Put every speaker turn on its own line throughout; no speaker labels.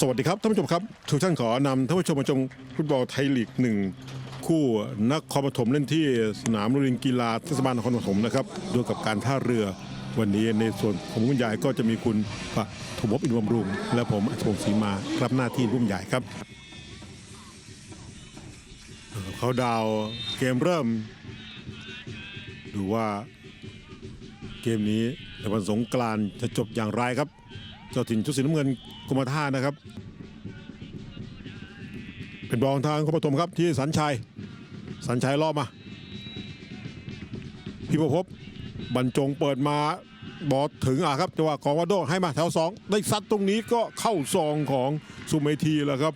สวัสดีครับท่านผู้ชมครับทุกท่านขอนำท่านผู้ชมมาชมฟุตบอลไทยลีกหนึ่งคู่นักคอปฐมเล่นที่สนามโรงเรียนกีฬาเทศบาลนครปฐมนะครับด้วยกับการท่าเรือวันนี้ในส่วนของคุณยายก็จะมีคุณปะถมบอินทร์บำรุง และผมอัจฉริศศรีมารับหน้าที่รุ่มใหญ่ครับ เขาดาวเกมเริ่ม ดูว่าเกมนี้ในวันสงกรานต์จะจบอย่างไรครับ เจ้าถิ่นชุดสีน้ำเงินกรมท่านะครับ เป็นบอลทางคอปฐมครับที่สันชัย สันชัยล่อมาพี่ประพบบรรจงเปิดมาบอลถึงอะครับจังหวะของวาโดให้มาแถวสองได้ซัดตรงนี้ก็เข้าซองของสุเมธีแล้วครับ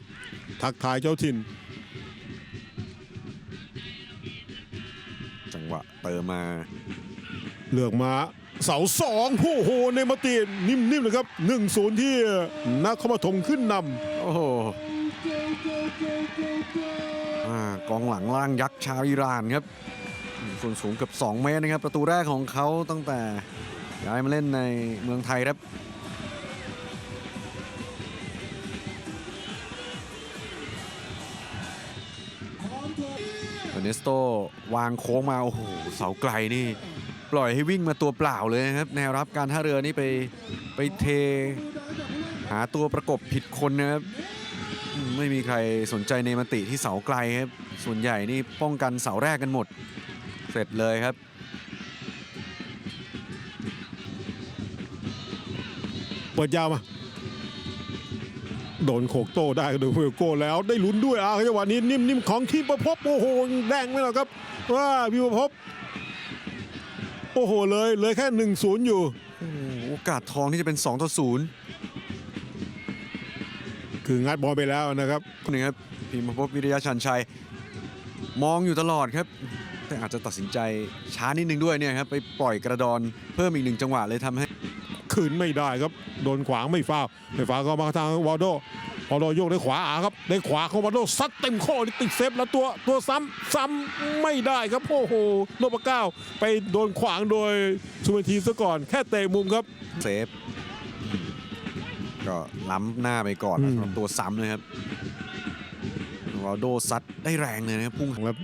ทักทายเจ้าถิ่น
จังหวะเติมมา
เลือกมา เสาสองโอ้โหในมาตีนิ่มๆเลยครับ1นศูนย์ที่นักขปฐมขึ้นนำ
โอ้โหกองหลังล่างยักษ์ชาวอิหร่านครับส่วนสูงเกือบ2 เมตรนะครับ ประตูแรกของเขาตั้งแต่ย้ายมาเล่นในเมืองไทยครับเอเนสโตวางโค้งมา โอ้โห เสาไกลนี่ ปล่อยให้วิ่งมาตัวเปล่าเลยนะครับแนวรับการท่าเรือนี่ไปไปเท หาตัวประกบผิดคนนะครับไม่มีใครสนใจในมติที่เสาไกลครับส่วนใหญ่นี่ป้องกันเสาแรกกันหมด เสร็จเลยครับ
เปิดยาวมาโดนโขกโต้ได้ก็ดูเฟลโก้แล้วได้ลุ้นด้วยอะจังหวะนี้นิ่มๆของทีมประพบโอ้โหแดงไหมล่ะครับว่าพีประพบ โอ้โหเลยเลยแค่1นศูนย์อยู่
โอ้โหโอกาสทองที่จะเป็น2ต่อ
คืองัดบอลไปแล้วนะครับ
0นี่ครับพิมพ์ภพวิริยะชันชัย มองอยู่ตลอดครับ แต่อาจจะตัดสินใจช้านิดนึงด้วยเนี่ยครับไปปล่อยกระดอนเพิ่มอีกหนึ่งจังหวะเลยทำให้
คืนไม่ได้ครับ โดนขวางไม่ฟาวไม่ฟาวก็มาทางวอลโด วอลโดโยกได้ขวาอะครับได้ขวาของวอลโดซัดเต็มข้อนี่ติดเซฟแล้วตัวตัวซ้ำซ้ำไม่ได้ครับโอ้โหโนปะเก้าไปโดนขวางโดยสุเมธีซะก่อนแค่เตะมุมครับ
เซฟก็ล้ำหน้าไปก่อน
อืม
สำหรับตัวซ้ำเลยครับโรนัลโดซัดได้แรงเลยนะครับพุ่ง
แล้ว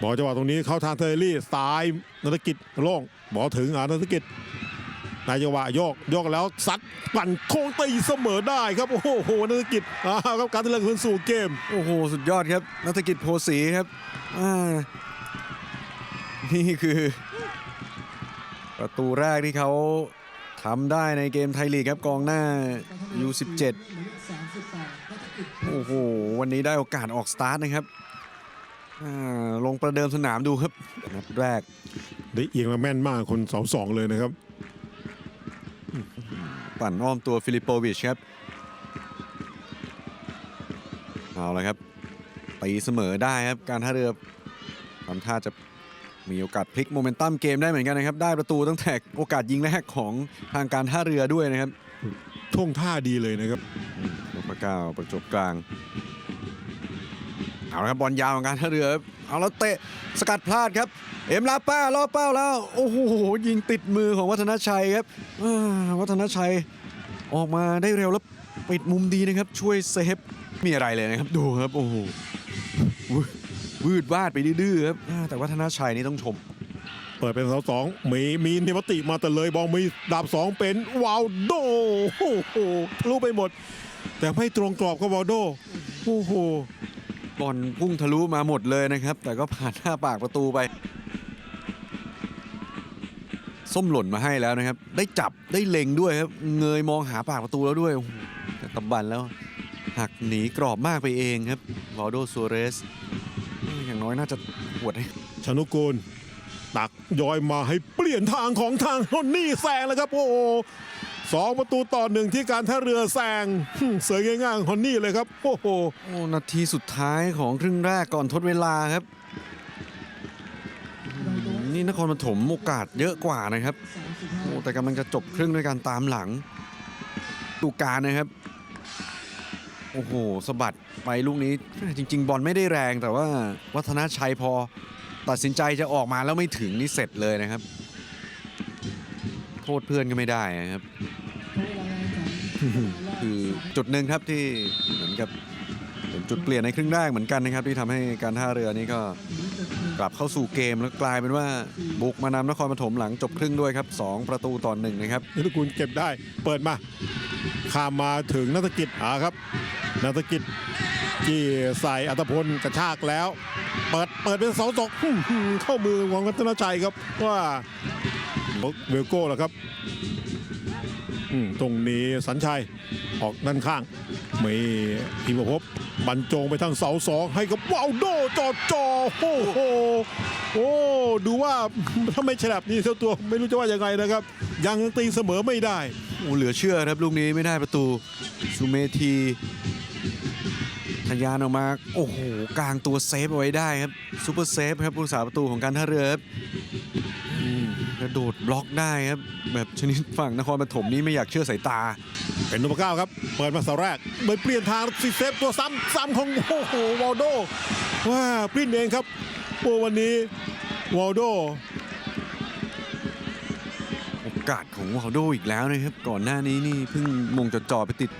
บอลจังหวะตรงนี้เข้าทางเทอร์รี่ซ้ายนักกิจโล่งบอลถึงอ่านักกิจ ในจังหวะโยกโยกแล้วซัดปั่นโค้งตีเสมอได้ครับ โอ้โหนักกิจอ่าครับการเลือกคืนสู่เกม
โอ้โห สุดยอดครับนักกิจโพสีครับอ่านี่คือ ประตูแรกที่เขาทำได้ในเกมไทยลีกครับกองหน้า U17 โอ้โห วันนี้ได้โอกาสออกสตาร์ทนะครับอ่าลงประเดิมสนามดูครับนัดแรก
ได้เอียงมาแม่นมากคนเสาสองเลยนะครับ
ปั่นอ้อมตัวฟิลิปโปวิชครับ เอาละครับตีเสมอได้ครับ การท่าเรือทำท่าจะมีโอกาสพลิกโมเมนตัมเกมได้เหมือนกันนะครับ ได้ประตูตั้งแต่โอกาสยิงแรกของทางการท่าเรือด้วยนะครับ
ท่วงท่าดีเลยนะครับ
นพเก้าประจบกลาง เอาละครับบอลยาวของการท่าเรือเอาแล้วเตะสกัดพลาดครับ เอ็มลาป้าล่อเป้าแล้ว โอ้โหยิงติดมือของวัฒนชัยครับวัฒนชัยออกมาได้เร็วแล้วปิดมุมดีนะครับ ช่วยเซฟมีอะไรเลยนะครับ ดูครับโอ้โหวืดวาดไปดื้อครับแต่วัฒนชัยนี่ต้องชม
เปิดเป็นเสาสองมีมีนิมติมาแต่เลยบองมีดาบสองเป็นวาวโดโอ้โหทะลุไปหมด แต่ไม่ตรงกรอบกับวาวโดโอ้โห
บอลพุ่งทะลุมาหมดเลยนะครับ แต่ก็ผ่านหน้าปากประตูไป ส้มหล่นมาให้แล้วนะครับ ได้จับได้เล็งด้วยครับ เงยมองหาปากประตูแล้วด้วยแต่ตำบันแล้ว หักหนีกรอบมากไปเองครับวอลโดซัวเรส อย่างน้อยน่าจะหวดให้
ชนุกูลตักย้อยมาให้เปลี่ยนทางของทางฮอนนี่แซงแล้วครับ โอ้ โหสองประตูต่อหนึ่งที่การท่าเรือแซงเสยง่ายๆของฮอนนี่เลยครับโอ้โห
โอ้นาทีสุดท้ายของครึ่งแรกก่อนทดเวลาครับ นี่นครปฐมโอกาสเยอะกว่านะครับโอ้แต่กำลังจะจบครึ่งด้วยการตามหลังดูการนะครับ โอ้โหสะบัดไปลูกนี้จริง ๆ บอลไม่ได้แรงแต่ว่าวัฒนาชัยพอตัดสินใจจะออกมาแล้วไม่ถึงนี่เสร็จเลยนะครับ โทษเพื่อนก็ไม่ได้นะครับ คือจุดหนึ่งครับที่เหมือนกับเป็นจุดเปลี่ยนในครึ่งแรกเหมือนกันนะครับ ที่ทำให้การท่าเรือนี้ก็กลับเข้าสู่เกมแล้วกลายเป็นว่าบุกมานำนครปฐมหลังจบครึ่งด้วยครับ 2 ประตูต่อหนึ่งนะครับ
นิรกุลเก็บได้เปิดมาข้ามมาถึงนักกิจอ่าครับนักกิจที่ใส่อัตพลกระชากแล้ว เปิดเปิดเป็นเสาตกเข้ามือของรัตนชัยครับว่าเวลโก้แล้วครับ ตรงนี้สัญชัยออกด้านข้าง มีอิมภพบรรจงไปทางเสาสองให้กับวาวโดจอจอโอ้โหโอ้ดูว่าถ้าไม่ฉลับนี่เท่าตัวไม่รู้จะว่ายังไงนะครับ ยังตีเสมอไม่ได้
โอ้เหลือเชื่อครับลูกนี้ไม่ได้ประตูซูเมทีทะยานออกมาโอ้โหกลางตัวเซฟเอาไว้ได้ครับซูเปอร์เซฟครับผู้สาประตูของการท่าเรือครับอืม กระโดดบล็อกได้ครับ แบบชนิดฝั่งนครปฐมนี่ไม่อยากเชื่อสายตา
เป็นนุปเก้าครับ เปิดมาเสาแรกโดยเปลี่ยนทางซีเซฟตัวซ้ำซ้ำของโอ้โหวอลโดว่าปริ้นเองครับโอ้วันนี้วอลโด
โอกาสของวาลโดอีกแล้วนะครับ ก่อนหน้านี้นี่เพิ่งมงจ่อๆไปติด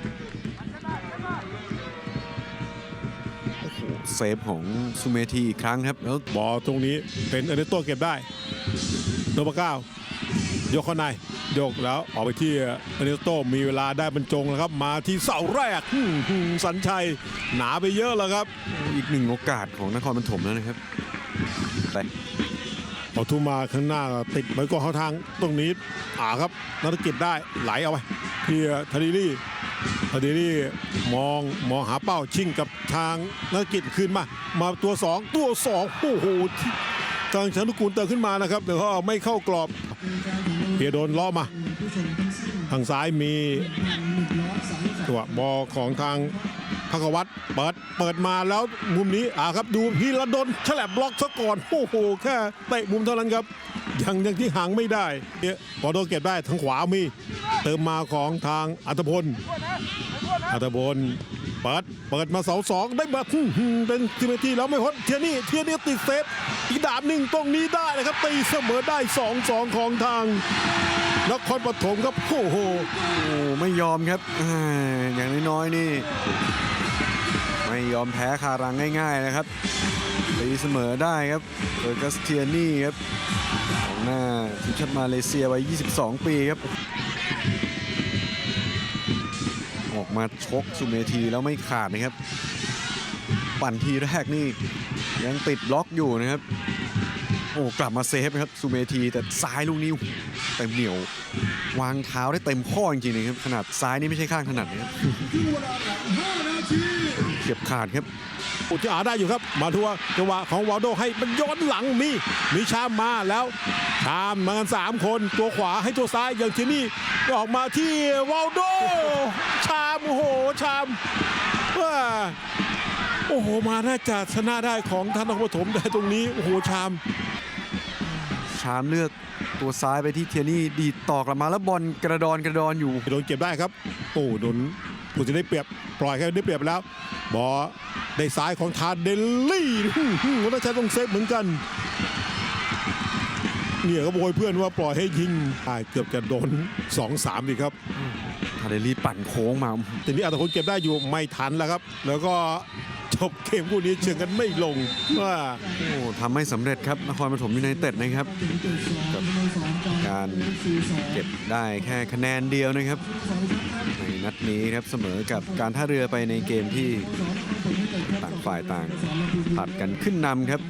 โอ้โหเซฟของซูเมทีอีกครั้งครับแล้ว
บอลตรงนี้เป็นเอเนโตเก็บได้ นุปเก้ายกเข้าในยกแล้วออกไปที่เอเนโตมีเวลาได้บรรจงแล้วครับ มาที่เสาแรกอื้อหือสัญชัย หนาไปเยอะแล้วครับ
อีกหนึ่งโอกาสของนครปฐมแล้วนะครับแต่
ปทุมมาข้างหน้าติดไว้ก็เข้าทางตรงนี้อ่าครับนักกิจได้ไหลเอาไปที่ทาริลี่ทาริลี่มองมองหาเป้าชิงกับทางนักกิจขึ้นมา มาตัวสองตัวสองโอ้โห ทางชนุกูลเติมขึ้นมานะครับแต่ก็ไม่เข้ากรอบเพียโดนล้อมาทางซ้ายมีตัวบอของทางพักวัตรเปิดเปิดมาแล้วมุมนี้อ่าครับดูพีระดนฉลับบล็อกซะก่อนโอ้โหแค่เตะมุมเท่านั้นครับยังยังที่หางไม่ได้เนี่ยพอโดนเก็บได้ทางขวามี เติมมาของทางอัตพลอัตพล เปิด เปิดมาเสาสองได้แบบอื้อหือเป็นทีมที่แล้วไม่พ้นเทียนี่เทียนี่ติดเซฟอีกดาบหนึ่งตรงนี้ได้นะครับ ตีเสมอได้สองสองของทางนครปฐมครับโอ้โห
โอ้ไม่ยอมครับอย่างน้อยๆนี่ ไม่ยอมแพ้คารังง่ายๆนะครับตีเสมอได้ครับเออร์กัสเทียนี่ครับของหน้าทีมชาติมาเลเซียวัย 22 ปีครับ ออกมาชกสุเมทีแล้วไม่ขาดนะครับ ปั่นทีแรกนี่ยังติดล็อกอยู่นะครับ โอ้กลับมาเซฟครับสุเมทีแต่ซ้ายลูกนี้เต็มเหนียว วางเท้าได้เต็มข้อจริงๆนะครับขนาดซ้ายนี่ไม่ใช่ข้างถนัดนะครับเฉียบขาดครับ
อุจอาได้อยู่ครับ มาทัวจังหวะของวาลโดให้มันย้อนหลังมีมีชามมาแล้วชามมากันสามคนตัวขวาให้ตัวซ้ายอย่างที่นี่ออกมาที่วาลโดชาม ชามว่าโอ้โหมาน่าจะชนะได้ของท่านนครปฐมได้ตรงนี้โอ้โหชาม
ชามเลือกตัวซ้ายไปที่เทียนี่ดีดต่อกลับมาแล้วบอลกระดอนกระดอนอยู่
โดนเก็บได้ครับโอ้โดนผู้จะได้เปรียบปล่อยแค่ได้เปรียบไปแล้ว บอลได้ซ้ายของทาเดลลี่วัฒนชัยต้องเซฟเหมือนกันเนี่ยก็โวยเพื่อนว่าปล่อยให้ยิงอ่าเกือบจะโดน 2-3อีกครับ
ทาเดลี่ปั่นโค้งมา
ทีนี้อัตพลเก็บได้อยู่ไม่ทันแล้วครับ แล้วก็จบเกมคู่นี้เชื่อกันไม่ลงว่า
โอ้ทำไม่สำเร็จครับนครปฐมยูไนเต็ดนะครับกับการเก็บได้แค่คะแนนเดียวนะครับในนัดนี้ครับเสมอกับการท่าเรือไปในเกมที่ต่างฝ่ายต่างผลัดกันขึ้นนำครับ